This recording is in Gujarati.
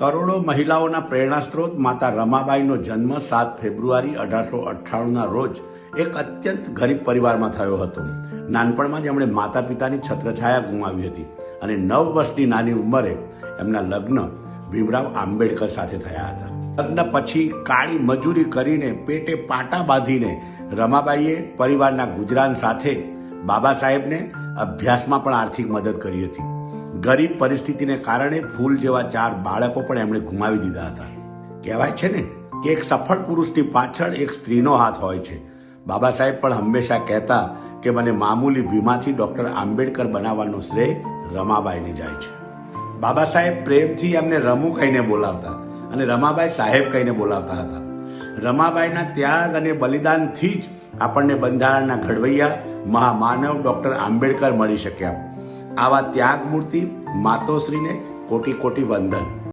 કરોડો મહિલાઓના પ્રેરણા સ્ત્રોત માતા રમાબાઈનો જન્મ સાત ફેબ્રુઆરી અઢારસો અઠ્ઠાણુંના રોજ એક અત્યંત ગરીબ પરિવારમાં થયો હતો. નાનપણમાં જ એમણે માતા પિતાની છત્રછાયા ગુમાવી હતી અને નવ વર્ષની નાની ઉંમરે એમના લગ્ન ભીમરાવ આંબેડકર સાથે થયા હતા. લગ્ન પછી કાળી મજૂરી કરીને પેટે પાટા બાંધીને રમાબાઈએ પરિવારના ગુજરાન સાથે બાબા સાહેબને અભ્યાસમાં પણ આર્થિક મદદ કરી હતી. ગરીબ પરિસ્થિતિને કારણે ફૂલ જેવા ચાર બાળકો પણ એમણે ગુમાવી દીધા હતા. કહેવાય છે ને કે એક સફળ પુરુષની પાછળ એક સ્ત્રીનો હાથ હોય છે. બાબા સાહેબ પણ હંમેશા કહેતા કે મને મામૂલી ભીમાથી ડૉક્ટર આંબેડકર બનાવવાનો શ્રેય રમાબાઈને જાય છે. બાબા સાહેબ પ્રેમથી એમને રમુ કહીને બોલાવતા અને રમાબાઈ સાહેબ કહીને બોલાવતા હતા. રમાબાઈના ત્યાગ અને બલિદાનથી જ આપણને બંધારણના ઘડવૈયા મહામાનવ ડૉક્ટર આંબેડકર મળી શક્યા. આવા ત્યાગમૂર્તિ માતોશ્રીને કોટી કોટી વંદન.